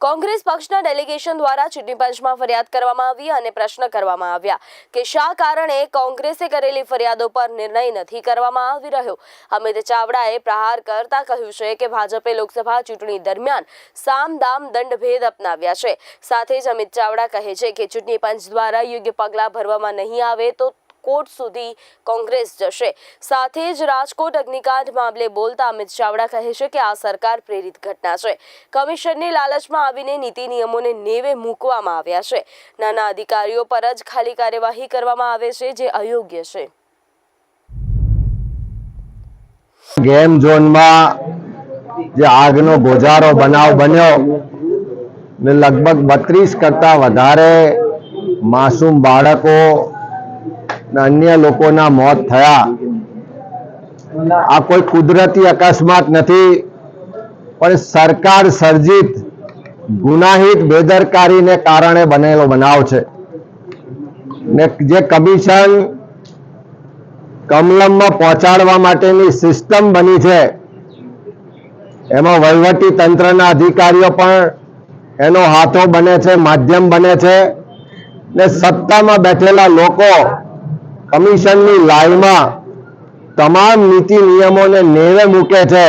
કોંગ્રેસ પક્ષના ડેલિગેશન દ્વારા ચૂંટણી પંચમાં ફરિયાદ કરવામાં આવી અને પ્રશ્ન કરવામાં આવ્યા કે શા કારણે કોંગ્રેસે કરેલી ફરિયાદો પર નિર્ણય નથી કરવામાં આવી રહ્યો? અમિત ચાવડાએ પ્રહાર કરતા કહ્યું છે કે ભાજપે લોકસભા ચૂંટણી દરમિયાન સામ દામ દંડ ભેદ અપનાવ્યા છે. સાથે જ અમિત ચાવડા કહે છે કે ચૂંટણી પંચ દ્વારા યોગ્ય પગલાં ભરવામાં નહીં આવે તો કોર્ટ સુધી કોંગ્રેસ જશે. સાથે જ રાજકોટ અગ્નિકાંડ મામલે બોલતા અમિત ચાવડા કહે છે કે આ સરકાર પ્રેરિત ઘટના છે. કમિશનની લાલચમાં આવીને નીતિ નિયમોને નેવે મૂકવામાં આવ્યા છે. નાના અધિકારીઓ પર જ ખાલી કાર્યવાહી કરવામાં આવે છે જે અયોગ્ય છે. ગેમ ઝોનમાં જે આગનો ગોજારો બનાવ બન્યો, ને લગભગ બત્રીસ કરતા વધારે માસૂમ બાળકો અન્ય લોકોના મોત થયા. આ કોઈ કુદરતી અકસ્માત નથી, પણ સરકાર સર્જિત ગુનાહિત બેદરકારીને કારણે બનેલો બનાવ છે. ને જે કમિશન કમલમમાં પહોંચાડવા માટેની સિસ્ટમ બની છે, એમાં વહીવટી તંત્રના અધિકારીઓ પણ એનો હાથો બને છે, માધ્યમ બને છે. ને સત્તામાં બેઠેલા લોકો કમિશનની લાઈનમાં તમામ નીતિ નિયમોને નેવે મૂકે છે.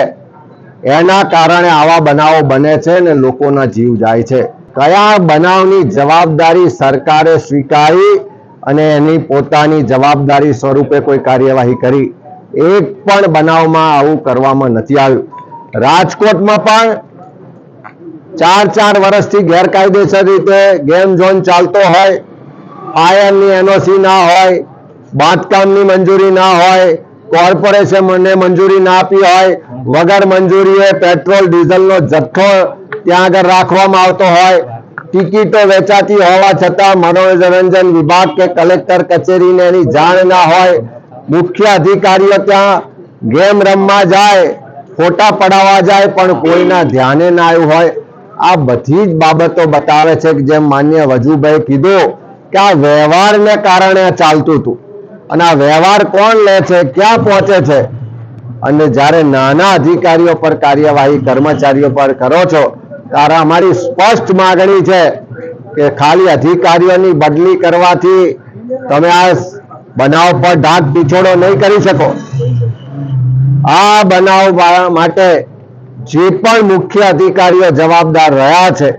એના કારણે આવા બનાવો બને છે ને લોકોના જીવ જાય છે. કયા બનાવની જવાબદારી સરકારે સ્વીકારી અને એની પોતાની જવાબદારી સ્વરૂપે કોઈ કાર્યવાહી કરી, એક પણ બનાવમાં આવું કરવામાં નથી આવ્યું. રાજકોટમાં પણ ચાર ચાર વર્ષથી ગેરકાયદેસર રીતે ગેમ ઝોન ચાલતો હોય, ફાયરની એનઓસી ના હોય બાંધકામની મંજૂરી ના હોય કોર્પોરેશનને મંજૂરી ના આપી હોય, વગર મંજૂરીએ પેટ્રોલ, ડીઝલનો જથ્થો ત્યાં આગળ રાખવામાં આવતો હોય, ટિકિટો વેચાતી હોવા છતાં મનોરંજન વિભાગ કે કલેક્ટર કચેરીને એની જાણ ના હોય, મુખ્ય અધિકારીઓ ત્યાં ગેમ રમવા જાય, ફોટા પડાવવા જાય, પણ કોઈના ધ્યાને ના આવ્યું હોય. આ બધી જ બાબતો બતાવે છે કે જેમ માન્ય વજુભાઈ કીધું કે આ વ્યવહારને કારણે ચાલતું હતું. અને આ વ્યવહાર કોણ લે છે? ક્યાં પહોંચે છે? અને જ્યારે નાના અધિકારીઓ પર કાર્યવાહી, કર્મચારીઓ પર કરો છો, ત્યારે અમારી સ્પષ્ટ માગણી છે કે ખાલી અધિકારીઓની બદલી કરવાથી તમે આ બનાવ પર ઢાક પીછોડો નહીં કરી શકો. આ બનાવ માટે જે પણ મુખ્ય અધિકારીઓ જવાબદાર રહ્યા છે